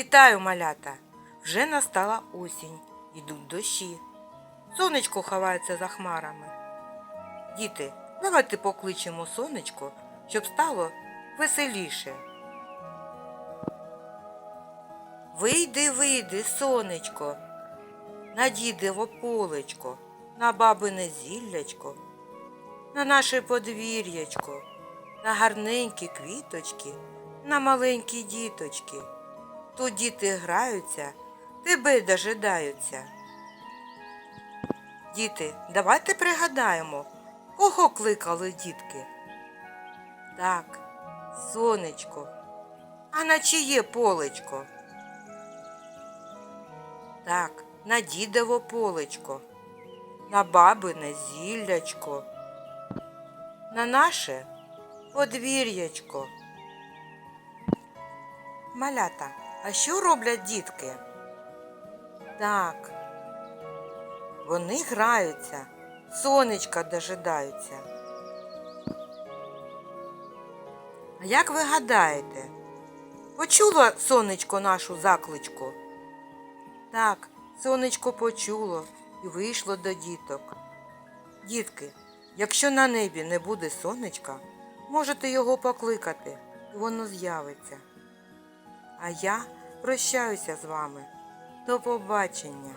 Вітаю, малята! Вже настала осінь, йдуть дощі. Сонечко ховається за хмарами. Діти, давайте покличемо сонечко, щоб стало веселіше. Вийди, вийди, сонечко, на дідево полечко, на бабине зіллячко, на наше подвір'ячко, на гарненькі квіточки, на маленькі діточки. Тут діти граються, тебе дожидаються. Діти, давайте пригадаємо, кого кликали дітки. Так, сонечко. А на чиє полечко? Так, на дідово полечко, на бабине зіллячко, на наше подвір'ячко. Малята, а що роблять дітки? Так, вони граються, сонечка дожидаються. А як ви гадаєте, почуло сонечко нашу закличку? Так, сонечко почуло і вийшло до діток. Дітки, якщо на небі не буде сонечка, можете його покликати, і воно з'явиться. А я прощаюся з вами. До побачення.